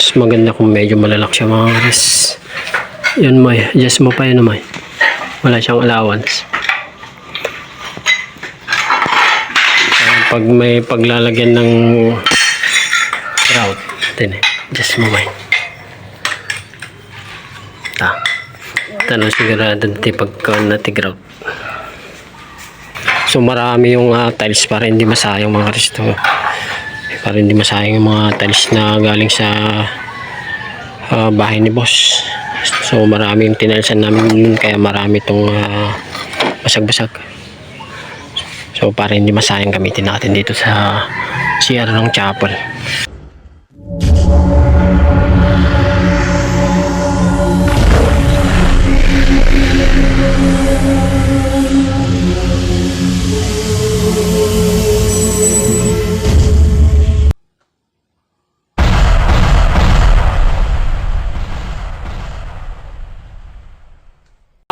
Mas maganda kung medyo malalak siya mga kares. Yan mo Adjust mo pa yun naman. Wala siyang allowance. Pag may paglalagyan ng grout. Din eh. Adjust mo may. Ta. Tanong sigurado natin pagka natigrout. So marami yung ah, tiles para hindi masayang mga Kristo. Para hindi masayang yung mga tiles na galing sa ah, bahay ni boss. So marami yung tinalsan namin nun kaya marami itong ah, basag-basag. So para hindi masayang gamitin natin dito sa CR ng chapel.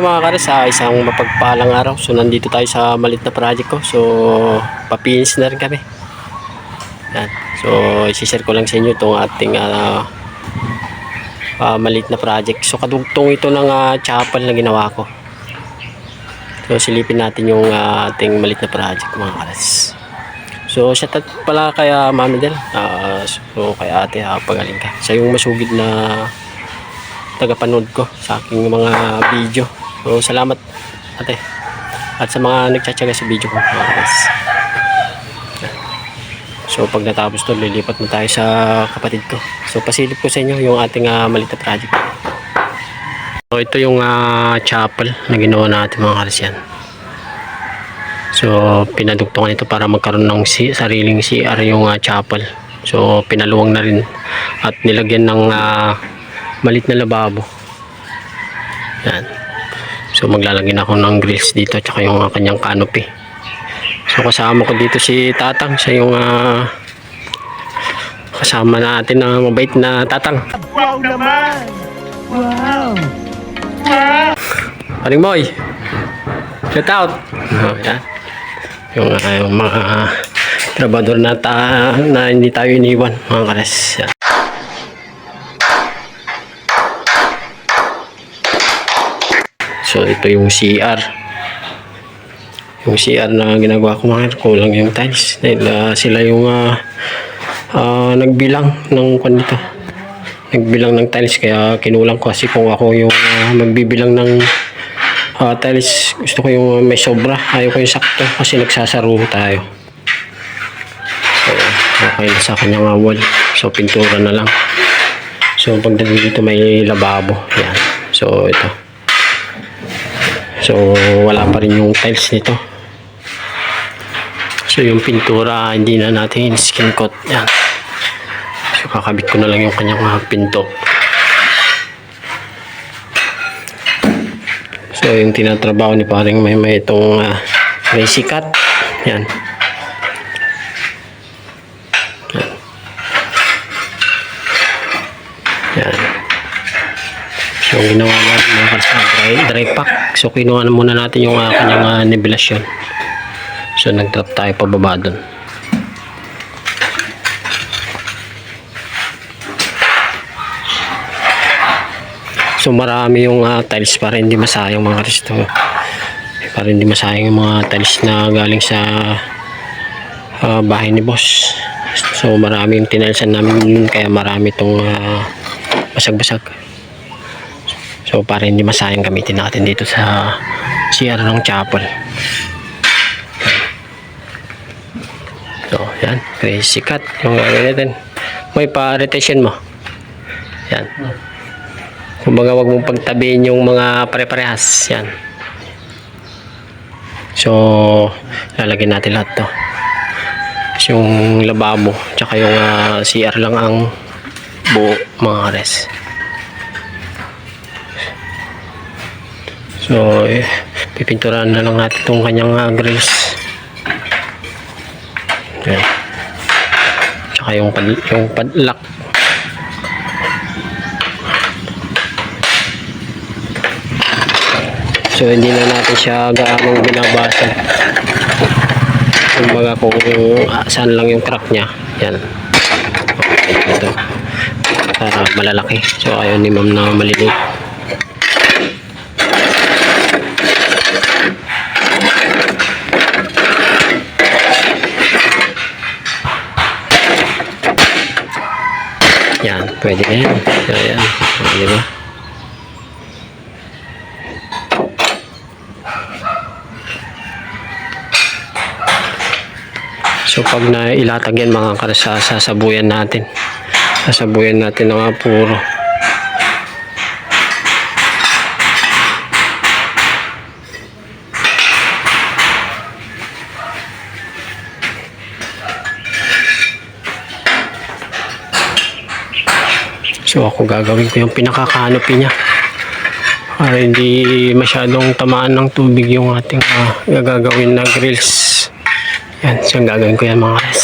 Mga kares, sa isang mapagpalang araw. So, nandito tayo sa malit na project ko. So, papinis na rin kami. Yan. So, isishare ko lang sa inyo itong ating ah, ah, malit na project. So, kadugtong ito ng ah, chapel na ginawa ko. So, silipin natin yung ah, ating malit na project, mga kares. So, shout out pala kaya Mami Del. Ah, so, kaya ate, ah, pagaling ka. Siya yung masugid na tagapanood ko sa aking mga video. So, salamat ate. At sa mga nagtsatsaga sa video ko. So, pag natapos to, lilipat na tayo sa kapatid ko. So, pasilip ko sa inyo yung ating uh, malita project. So, ito yung ah, chapel na ginawa natin mga kares yan. So, pinadugtungan ito para magkaroon ng si, sariling CR yung ah, chapel. So, pinaluwang na rin at nilagyan ng ah, malit na lababo. Yan. So maglalagyan ako ng grills dito at saka yung ah, kanyang canopy. So kasama ko dito si Tatang. Siya yung ah, kasama natin na mabait na Tatang. Wow naman! Wow! Paring boy! Shout out! Oh, yan. Yung, ah, yung mga uh, trabador na, ta- na hindi tayo iniwan. Mga kares. Yan. So ito yung CR. Yung CR na ginagawa ko mga kulang yung tiles. Dahil ah, sila yung ah, ah, nagbilang ng kwan. Nagbilang ng tiles kaya kinulang ko kasi kung ako yung ah, magbibilang ng ah, tiles gusto ko yung may sobra. Ayaw ko yung sakto kasi nagsasaro tayo. So okay na sa kanyang ah, wall. So pintura na lang. So pagdating dito may lababo. Yan. So ito. So, wala pa rin yung tiles nito. So, yung pintura, hindi na natin skin coat. Yan. So, kakabit ko na lang yung kanyang mga pinto. So, yung tinatrabaho ni paring may may itong uh, may sikat. Yan. Yan. So, ginawa natin mga kalsa, dry, dry pack. So, kinuha na muna natin yung uh, kanyang uh, nebulasyon. So, nag-drop tayo pababa dun. So, marami yung uh, tiles para hindi masayang mga kristo. Para hindi masayang yung mga tiles na galing sa uh, bahay ni boss. So, marami yung tinalsan namin kaya marami itong uh, basag-basag. So para hindi masayang gamitin natin dito sa CR ng chapel. So yan, crazy cut yung gagawin natin. May pa-rotation mo. Yan. Kumbaga wag mong pagtabihin yung mga pare-parehas. Yan. So, lalagyan natin lahat to. Yung lababo, tsaka yung ah, CR lang ang buo mga res. So, eh, pipinturahan na lang natin itong kanyang uh, grills. Yan. Tsaka yung, pad, yung padlock. So, hindi na natin siya gaanong binabasa. Kumbaga kung ah, saan lang yung crack niya. Yan. Okay, ito. para malalaki. So ayaw ni ma'am na maliliit. Yan, pwede na yan. So, yan. O, di ba? So pag nailatag yan mga karasa, sasabuyan natin. Sasabuyan natin ng puro. So ako gagawin ko yung pinaka-canopy niya. Para hindi masyadong tamaan ng tubig yung ating ah, gagawin na grills. Yan, so yung gagawin ko yan mga karas.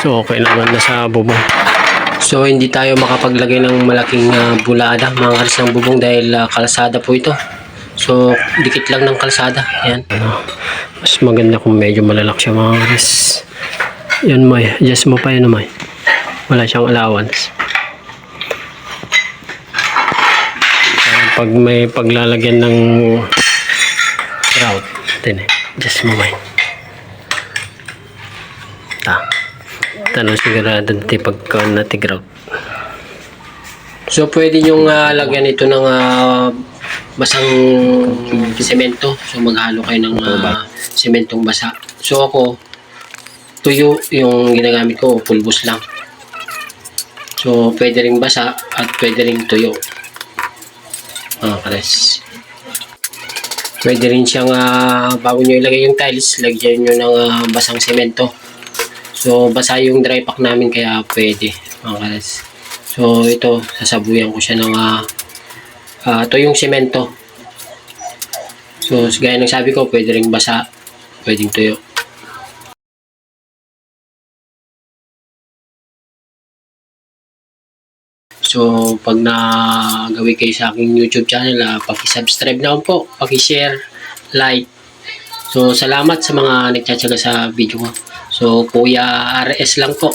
So okay naman na sa bubong. So hindi tayo makapaglagay ng malaking ah, bulada mga karas ng bubong dahil ah, kalsada po ito. So dikit lang ng kalsada. Yan. Ano, mas maganda kung medyo malalak siya mga karas. Yan may, adjust mo pa yun may. Wala siyang allowance. Parang pag may paglalagyan ng grout, din eh, just mo may. Ta. Tanong sigurado natin pagka natin grout. So pwede nyong ah, lagyan ito ng ah, basang semento. So maghalo kayo ng ah, sementong basa. So ako, tuyo yung ginagamit ko, pulbos lang. So, pwede ring basa at pwede ring tuyo. Mga kares. Pwede rin siyang, ah, bago nyo ilagay yung tiles, lagyan nyo ng ah, basang semento. So, basa yung dry pack namin kaya pwede, mga kares. So, ito, sasabuyan ko siya ng ah, ah, tuyong semento. So, gaya ng sabi ko, pwede ring basa, pwedeng tuyo. So, pag nagawi kayo sa aking YouTube channel, uh, paki-subscribe na po, paki-share, like. So, salamat sa mga nagtsatsaga sa video ko. So, Kuya RS lang po.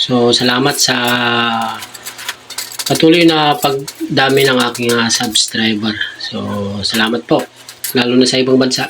So, salamat sa patuloy na pagdami ng aking ah, subscriber. So, salamat po. Lalo na sa ibang bansa.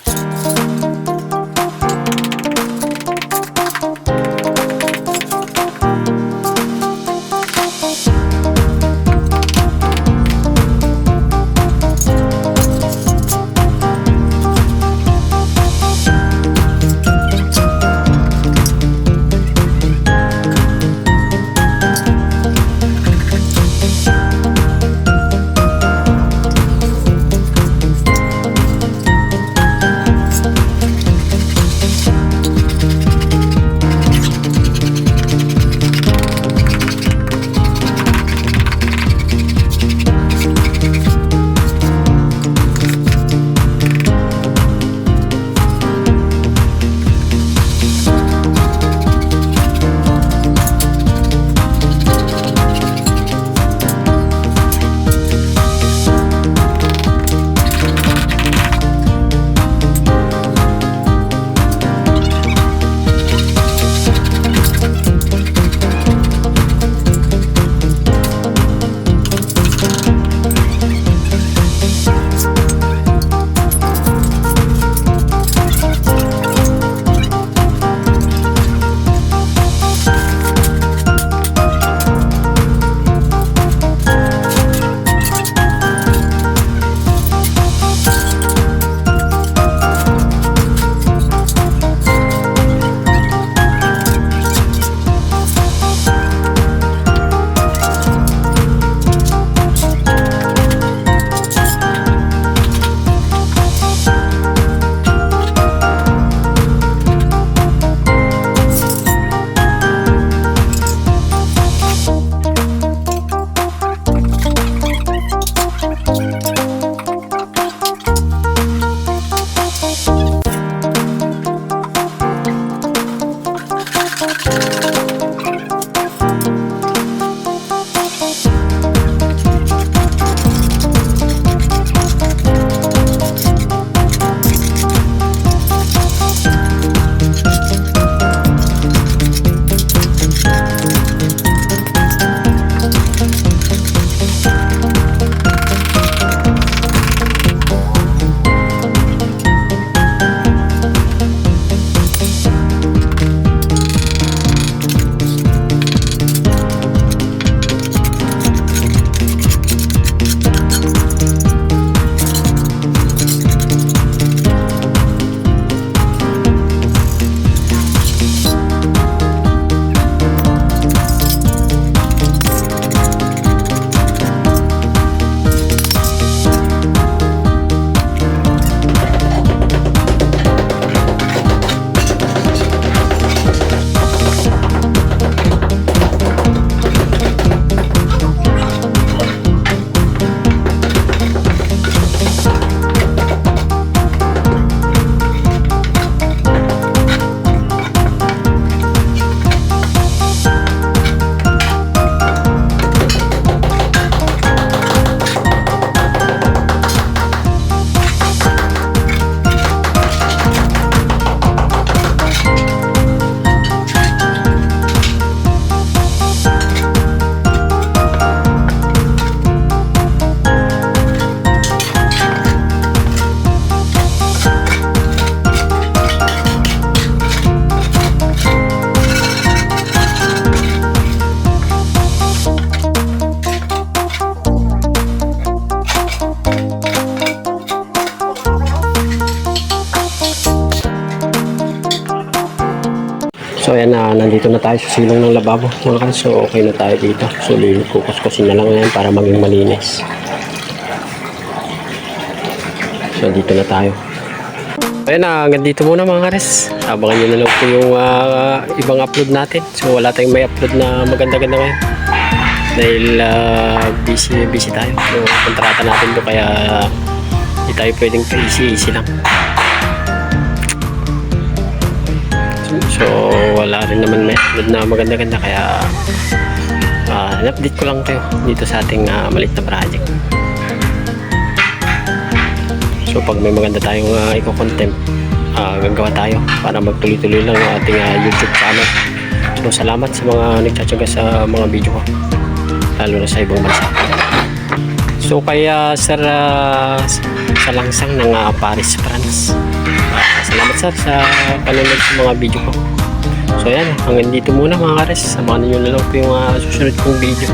So ayan na, nandito na tayo sa silong ng lababo mga kan. So okay na tayo dito. So kukuskusin na lang yan para maging malinis. So dito na tayo. Ayan na, hanggang dito muna mga kares. Abangan nyo na lang po yung ah, ibang upload natin. So wala tayong may upload na maganda-ganda ngayon. Dahil ah, busy, busy tayo. So kontrata natin to kaya hindi tayo pwedeng easy-easy lang. So wala rin naman may upload na maganda-ganda kaya ah, in-update ko lang kayo dito sa ating ah, malit na project. So pag may maganda tayong uh, eco-content, ah, gagawa tayo para magtuloy-tuloy lang ang ating ah, YouTube channel. So salamat sa mga nagtsatsaga sa mga video ko, lalo na sa ibang bansa. So kaya sir ah, sa langsang ng ah, Paris, France. Ah, salamat sir sa panonood sa mga video ko. So yan, hanggang dito muna mga kares. Samahan niyo na lang po yung ah, susunod kong video.